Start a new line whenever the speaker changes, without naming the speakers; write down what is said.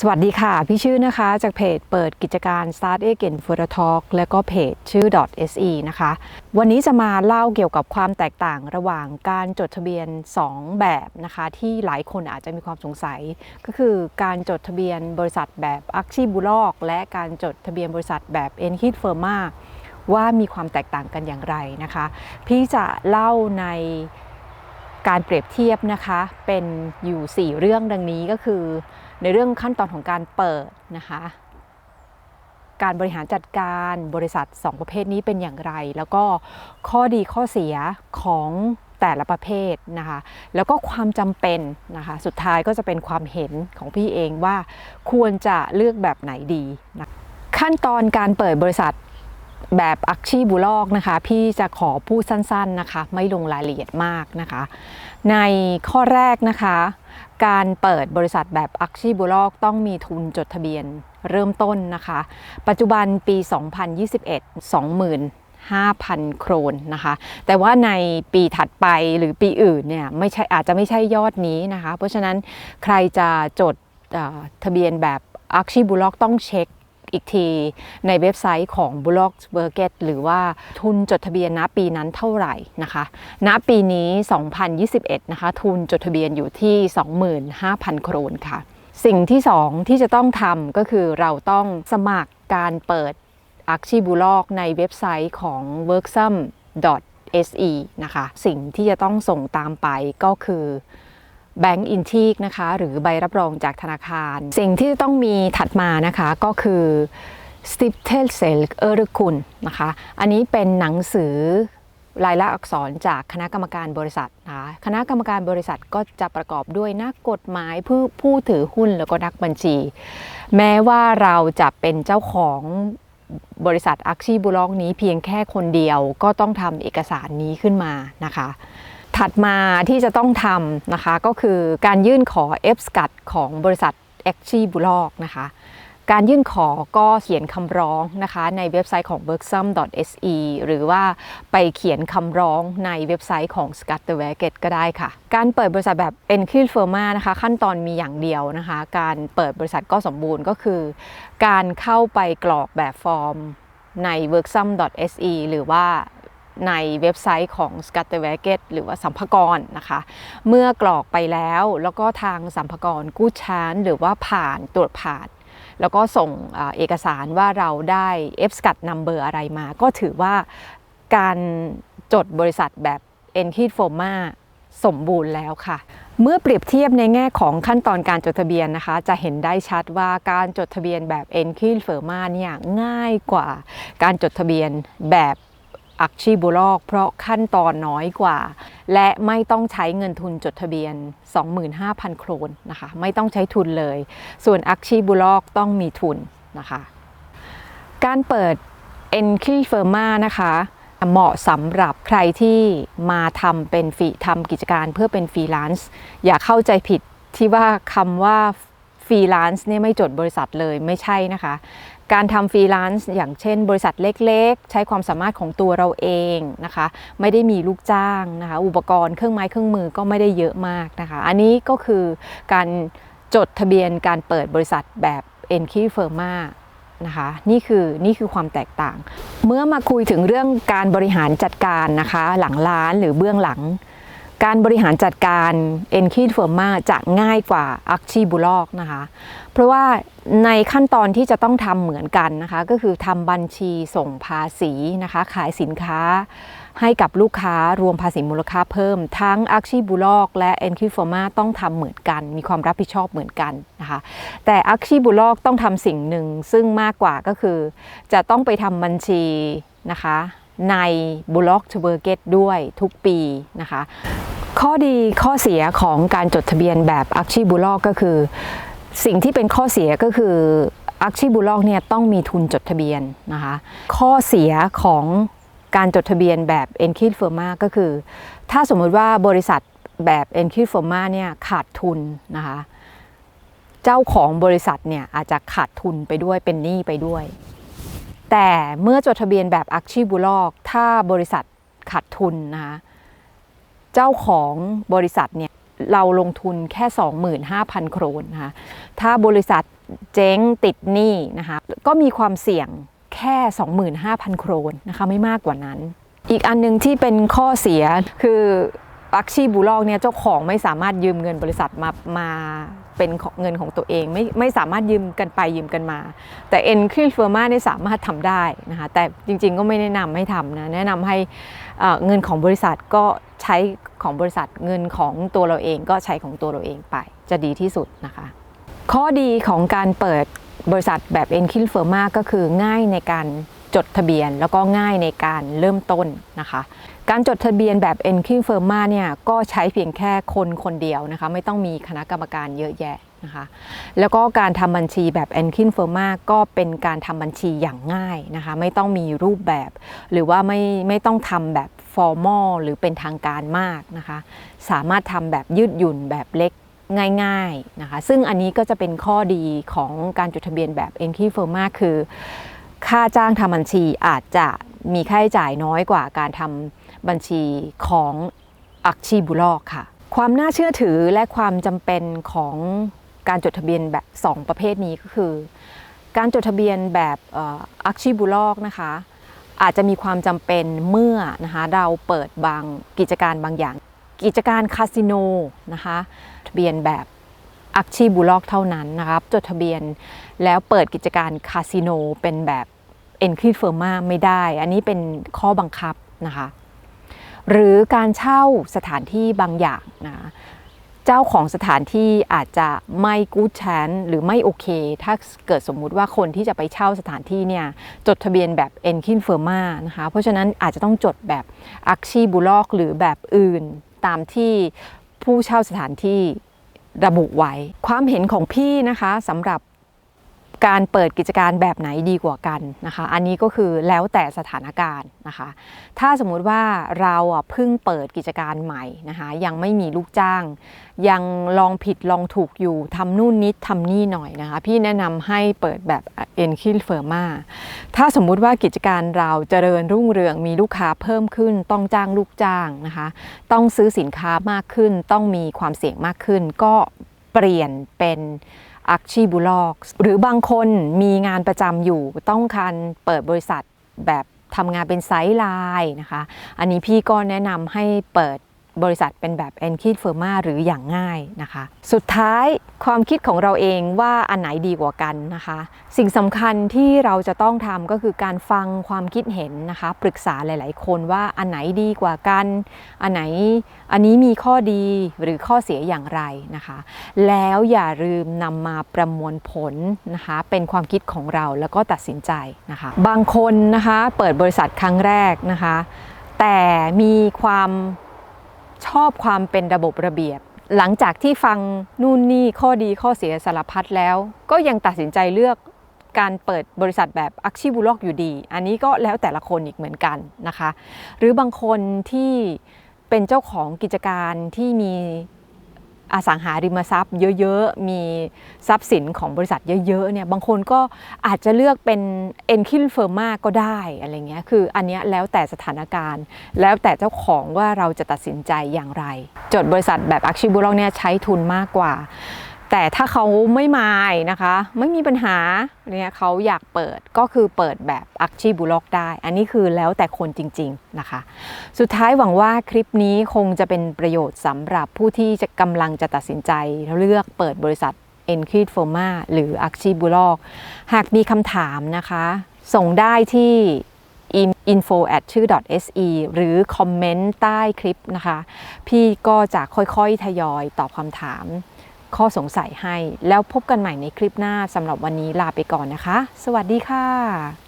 สวัสดีค่ะ พี่ชื่อนะคะ จากเพจเปิดกิจการ Start Again for the Talk และก็เพจชื่อ .se นะคะ วันนี้จะมาเล่าเกี่ยวกับความแตกต่างระหว่างการจดทะเบียน 2 แบบนะคะ ที่หลายคนอาจจะมีความสงสัย ก็คือการจดทะเบียนบริษัทแบบ a c t i b u l o g และการจดทะเบียนบริษัทแบบ e n h i t Firma ว่ามีความแตกต่างกันอย่างไรนะคะ พี่จะเล่าในการเปรียบเทียบนะคะเป็นอยู่ 4 เรื่องดังนี้ก็คือ ในเรื่องขั้นตอนของการเปิดนะคะ การบริหารจัดการบริษัท 2 ประเภทนี้เป็นอย่างไร แล้วก็ข้อดีข้อเสียของแต่ละประเภทนะคะ แล้วก็ความจำเป็นนะคะ สุดท้ายก็จะเป็นความเห็นของพี่เองว่าควรจะเลือกแบบไหนดีนะขั้นตอนการเปิดบริษัท แบบอักชีบุลอกนะคะ พี่จะขอพูดสั้นๆนะคะ ไม่ลงรายละเอียดมากนะคะ ในข้อแรกนะคะ การเปิดบริษัทแบบอักชีบุลอกต้องมีทุนจดทะเบียนเริ่มต้นนะคะ ปัจจุบันปี 2021 25,000 โครนนะคะ แต่ว่าในปีถัดไปหรือปีอื่นเนี่ยไม่ใช่อาจจะไม่ใช่ยอดนี้นะคะ เพราะฉะนั้นใครจะจดทะเบียนแบบอักชีบุลอกต้องเช็ค อีกทีในเว็บไซต์ของ b l o g b u r g e t หรือว่าทุนจดทะเบียนณปีนั้นเท่าไหร่นะคะณปีนี้ 2021 นะคะ ทุนจดทะเบียนอยู่ที่ 25,000 โครนค่ะ สิ่งที่2ที่จะต้องทำก็คือเราต้องสมัครการเปิดอักชีบุลอกในเว็บไซต์ของ worksum se นะคะ สิ่งที่จะต้องส่งตามไปก็คือ แบงก์อินทีกนะคะ หรือใบรับรองจากธนาคาร สิ่งที่ต้องมีถัดมานะคะก็คือ s t i p t e l s e l ö r k u n นะคะ อันนี้เป็นหนังสือลายลักษณ์อักษรจากคณะกรรมการบริษัทนะคะคณะกรรมการบริษัทก็จะประกอบด้วยนักกฎหมายผู้ผู้ถือหุ้นแล้วก็นักบัญชี แม้ว่าเราจะเป็นเจ้าของบริษัทอักชีบุลอกนี้เพียงแค่คนเดียวก็ต้องทำเอกสารนี้ขึ้นมานะคะ ถัดมาที่จะต้องทำนะคะก็คือการยื่นขอ f s c a t ของบริษัท a c t i b u l o g นะคะการยื่นขอก็เขียนคำร้องนะคะในเว็บไซต์ของ b e r k s u m se หรือว่าไปเขียนคำร้องในเว็บไซต์ของ s c a t t e r w a g e t ก็ได้ค่ะ การเปิดบริษัทแบบ e n k i l Firma นะคะขั้นตอนมีอย่างเดียวนะคะ การเปิดบริษัทก็สมบูรณ์ก็คือ การเข้าไปกรอกแบบฟอร์มใน w o r k s u m se หรือว่า ในเว็บไซต์ของ s c a t t e r w a g e t หรือว่าสัมภากรนะคะ เมื่อกรอกไปแล้วแล้วก็ทางสัมภากรกู้ชานหรือว่าผ่านตรวจผ่าน แล้วก็ส่งเอเอกสารว่าเราได้ f s c a t number อะไรมา ก็ถือว่าการจดบริษัทแบบ e n k i d f o r m a สมบูรณ์แล้วค่ะ เมื่อเปรียบเทียบในแง่ของขั้นตอนการจดทะเบียนนะคะ จะเห็นได้ชัดว่าการจดทะเบียนแบบ e n k i d f i r m a เนี่ยง่ายกว่าการจดทะเบียนแบบ อักชีบุลอกเพราะขั้นตอนน้อยกว่า และไม่ต้องใช้เงินทุนจดทะเบียน 25,000 โครนนะคะไม่ต้องใช้ทุนเลย ส่วนอักชีบุลอกต้องมีทุนนะคะการเปิด e n k i f i r m a นะคะเหมาะสำหรับใครที่มาทำเป็นฟรีทำกิจการเพื่อเป็นฟรีแลนซ์อย่าเข้าใจผิดที่ว่าคำว่า ฟรีแลนซ์เนี่ยไม่จดบริษัทเลยไม่ใช่นะคะ การทำฟรีแลนซ์อย่างเช่น บริษัทเล็กๆ ใช้ความสามารถของตัวเราเองนะคะ ไม่ได้มีลูกจ้างนะคะ อุปกรณ์เครื่องไม้เครื่องมือก็ไม่ได้เยอะมากนะคะ อันนี้ก็คือการจดทะเบียนการเปิดบริษัทแบบ e n k i f i r m a นะคะนี่คือนี่คือความแตกต่าง เมื่อมาคุยถึงเรื่องการบริหารจัดการนะคะ หลังร้านหรือเบื้องหลัง การบริหารจัดการ e n k i d Firma จะง่ายกว่า a c t i b u l o g นะคะ เพราะว่าในขั้นตอนที่จะต้องทำเหมือนกันนะคะ ก็คือทำบัญชีส่งภาษีนะคะ ขายสินค้าให้กับลูกค้ารวมภาษีมูลค่าเพิ่ม ทั้ง a c t i b u l o g และ e n k i d Firma ต้องทำเหมือนกัน มีความรับผิดชอบเหมือนกันนะคะ แต่ a c t i b u l o g ต้องทำสิ่งหนึ่งซึ่งมากกว่าก็คือ จะต้องไปทำบัญชีนะคะ ใน b l o g to b u r g e t ด้วยทุกปีนะคะ ข้อดีข้อเสียของการจดทะเบียนแบบอักชีบุลอกก็คือ สิ่งที่เป็นข้อเสียก็คืออักชีบุลอกเนี่ยต้องมีทุนจดทะเบียนนะคะ ข้อเสียของการจดทะเบียนแบบ e n k i d Firma ก็คือ ถ้าสมมติว่าบริษัทแบบ e n k i d Firma เนี่ยขาดทุนนะคะ เจ้าของบริษัทเนี่ยอาจจะขาดทุนไปด้วยเป็นหนี้ไปด้วย แต่เมื่อจดทะเบียนแบบอักชีบุลอก ถ้าบริษัทขาดทุนนะคะเจ้าของบริษัทเนี่ยเราลงทุนแค่ 25,000 โครนนะคะถ้าบริษัทเจ๊งติดหนี้นะคะก็มีความเสี่ยงแค่ 25,000 โครนนะคะไม่มากกว่านั้น อีกอันหนึงที่เป็นข้อเสียคืออักชีบูลอกเนี่ยเจ้าของไม่สามารถยืมเงินบริษัทมามา เป็นเงินของตัวเอง ไม่ไม่สามารถยืมกันไปยืมกันมา แต่เอ็นคริลเฟอร์มาเนี่ยสามารถทำได้นะคะแต่จริงๆก็ไม่แนะนำให้ทำนะแนะนำให้เงินของบริษัทก็ใช้ของบริษัทเงินของตัวเราเองก็ใช้ของตัวเราเองไป จะดีที่สุดนะคะ ข้อดีของการเปิดบริษัทแบบ e n k i l f i r m a ก็คือง่ายในการ จดทะเบียนแล้วก็ง่ายในการเริ่มต้นนะคะ การจดทะเบียนแบบ e n k i l f i r m a เนี่ยก็ใช้เพียงแค่คนคนเดียวนะคะไม่ต้องมีคณะกรรมการเยอะแยะนะคะแล้วก็การทำบัญชีแบบ e n k i l f i r m a ก็เป็นการทำบัญชีอย่างง่ายนะคะไม่ต้องมีรูปแบบ หรือว่าไม่ไม่ต้องทำแบบ formal หรือเป็นทางการมากนะคะสามารถทำแบบยืดหยุ่นแบบเล็กง่ายๆนะคะซึ่งอันนี้ก็จะเป็นข้อดีของการจดทะเบียนแบบ e n k i f i r m a คือ ค่าจ้างทำบัญชีอาจจะมีค่าใช้จ่ายน้อยกว่าการทำบัญชีของอักชีบุลอกค่ะ ความน่าเชื่อถือและความจำเป็นของการจดทะเบียนแบบ 2 ประเภทนี้ก็คือ การจดทะเบียนแบบอักชีบุลอกนะคะ อาจจะมีความจำเป็นเมื่อนะคะเราเปิดบางกิจการบางอย่าง กิจการคาสิโนนะคะทะเบียนแบบอักชีบุลอกเท่านั้นนะครับ จดทะเบียนแล้วเปิดกิจการคาสิโนเป็นแบบ เอ็นคริเฟอร์มาไม่ได้ อันนี้เป็นข้อบังคับนะคะหรือการเช่าสถานที่บางอย่างนะเจ้าของสถานที่อาจจะไม่กู๊ดแชนหรือไม่โอเค ถ้าเกิดสมมุติว่าคนที่จะไปเช่าสถานที่เนี่ยจดทะเบียนแบบเอ็นคินเฟอร์มานะคะเพราะฉะนั้นอาจจะต้องจดแบบอักชีบุลอกหรือแบบอื่นตามที่ผู้เช่าสถานที่ระบุไว้ ความเห็นของพี่นะคะสำหรับ การเปิดกิจการแบบไหนดีกว่ากันนะคะ อันนี้ก็คือแล้วแต่สถานการณ์นะคะ ถ้าสมมุติว่าเราเพิ่งเปิดกิจการใหม่นะคะ ยังไม่มีลูกจ้าง ยังลองผิดลองถูกอยู่ทำนู่นนิดทำนี่หน่อยนะคะ พี่แนะนำให้เปิดแบบเอ็นคิลเฟอร์มาถ้าสมมุติว่ากิจการเราเจริญรุ่งเรืองมีลูกค้าเพิ่มขึ้น ต้องจ้างลูกจ้างนะคะ ต้องซื้อสินค้ามากขึ้น ต้องมีความเสี่ยงมากขึ้น ก็เปลี่ยนเป็น อักชีบุลอกหรือบางคนมีงานประจำอยู่ต้องการเปิดบริษัทแบบทำงานเป็นไซส์ไลน์นะคะ อันนี้พี่ก็แนะนำให้เปิด บริษัทเป็นแบบ e n k i d Firma หรืออย่างง่ายนะคะ สุดท้ายความคิดของเราเองว่าอันไหนดีกว่ากันนะคะ สิ่งสำคัญที่เราจะต้องทำก็คือการฟังความคิดเห็นนะคะ ปรึกษาหลาย ๆ คนว่าอันไหนดีกว่ากัน อันไหนอันนี้มีข้อดีหรือข้อเสียอย่างไรนะคะ แล้วอย่าลืมนำมาประมวลผลนะคะ เป็นความคิดของเราแล้วก็ตัดสินใจนะคะ บางคนนะคะเปิดบริษัทครั้งแรกนะคะ แต่มีความ ชอบความเป็นระบบระเบียบ หลังจากที่ฟังนู่นนี่ข้อดีข้อเสียสารพัดแล้ว ก็ยังตัดสินใจเลือกการเปิดบริษัทแบบอักชีบุลอกอยู่ดี อันนี้ก็แล้วแต่ละคนอีกเหมือนกันนะคะ หรือบางคนที่เป็นเจ้าของกิจการที่มี อสังหาริมทรัพย์เยอะๆ มีทรัพย์สินของบริษัทเยอะๆเนี่ยบางคนก็อาจจะเลือกเป็นเอ็นคิลเฟิร์มมาก็ได้อะไรเงี้ยคืออันเนี้ยแล้วแต่สถานการณ์ แล้วแต่เจ้าของว่าเราจะตัดสินใจอย่างไร จดบริษัทแบบอักชิบุลอกเนี่ยใช้ทุนมากกว่า แต่ถ้าเขาไม่มายนะคะ ไม่มีปัญหาเนี่ยเขาอยากเปิดก็คือเปิดแบบอักชีบุล็อกได้ อันนี้คือแล้วแต่คนจริงๆนะคะ สุดท้ายหวังว่าคลิปนี้คงจะเป็นประโยชน์สำหรับผู้ที่จะกำลังจะตัดสินใจเลือกเปิดบริษัท e n c r e d f o r m a หรือ a r c h i b u l o g หากมีคำถามนะคะ ส่งได้ที่ info at ชื่อ .se หรือคอมเมนต์ใต้คลิปนะคะ พี่ก็จะค่อยๆ ทยอยตอบคำถาม ข้อสงสัยให้ แล้วพบกันใหม่ในคลิปหน้าสำหรับวันนี้ลาไปก่อนนะคะ สวัสดีค่ะ